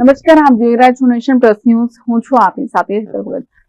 નમસ્કાર, આપ જોઈ રહ્યા છો નેશન પ્લસ ન્યૂઝ. હું છું આપની સાથે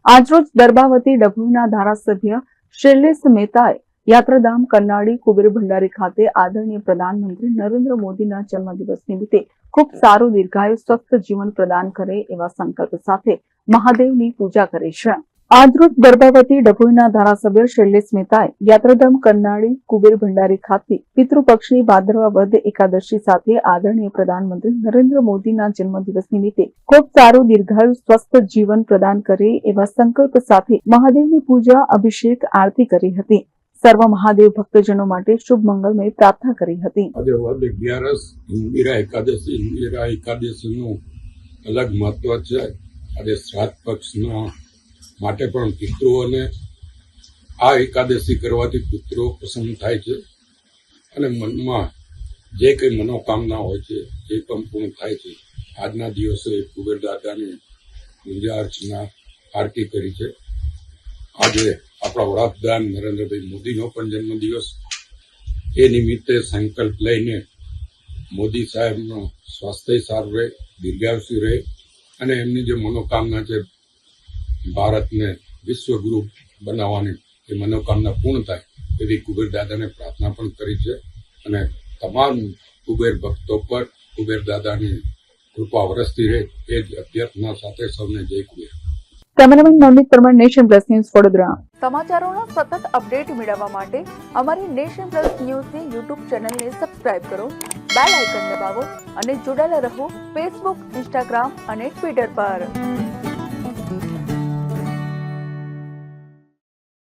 આજરોજ દરબાવતી ડભોઈના ધારાસભ્ય શૈલેષ મહેતાએ યાત્રાધામ કન્નાડી કુબેર ભંડારી ખાતે આદરણીય પ્રધાનમંત્રી નરેન્દ્ર મોદીના જન્મદિવસ નિમિત્તે ખૂબ સારું દીર્ઘાયુ, સ્વસ્થ જીવન પ્રદાન કરે એવા સંકલ્પ સાથે મહાદેવની પૂજા કરી છે. આજરોજ ગર્ભાવતી ડભોઈના ધારાસભ્ય શૈલેષ મહેતાએ યાત્રાધામ કરનાળી કુબેર ભંડારી ખાતે પિતૃપક્ષની ભાદરવા વધ એકાદશી સાથે આદરણીય પ્રધાનમંત્રી નરેન્દ્ર મોદીના જન્મદિવસ નિમિત્તે ખૂબ સારું દીર્ઘાયુ સ્વસ્થ જીવન પ્રદાન કરે એવા સંકલ્પ સાથે મહાદેવની પૂજા, અભિષેક, આરતી કરી હતી. સર્વ મહાદેવ ભક્તજનો માટે શુભ મંગલમય પ્રાર્થના કરી હતી. એકાદશી. ઇન્દિરા એકાદશીનું અલગ મહત્વ છે. આજે શ્રાદ્ધ પક્ષના માટે પણ પિતૃઓને આ એકાદશી કરવાથી પિતૃઓ પ્રસન્ન થાય છે અને મનમાં જે કંઈ મનોકામના હોય છે, એ પણ પૂર્ણ થાય છે. આજના દિવસે કુબેર દાદાની પૂજા અર્ચના આરતી કરી છે. આજે આપણા વડાપ્રધાન નરેન્દ્રભાઈ મોદીનો પણ જન્મદિવસ. એ નિમિત્તે સંકલ્પ લઈને મોદી સાહેબનો સ્વાસ્થ્ય સારું રહે દીર્ઘાયુષ્ય રહે અને એમની જે મનોકામના છે ભારતને વિશ્વગુરુ બનાવવાની એ મનોકામના પૂર્ણ થાય એવી કુબેર દાદાને પ્રાર્થના પણ કરી છે. અને તમામ કુબેર ભક્તો પર કુબેર દાદાની કૃપા વરસતી રહે એ જ અભ્યર્થના સાથે સૌને જય Kuber. Cameraman Navneet Parmar nation plus news Vadodara. સમાચારોનો સતત અપડેટ મેળવવા માટે અમારી નેશન પ્લસ ન્યૂઝની યુટ્યુબ ચેનલને સબસ્ક્રાઇબ કરો બેલ આઇકન દબાવો અને જોડાયેલા રહો ફેસબુક ઇન્સ્ટાગ્રામ અને ટ્વિટર પર.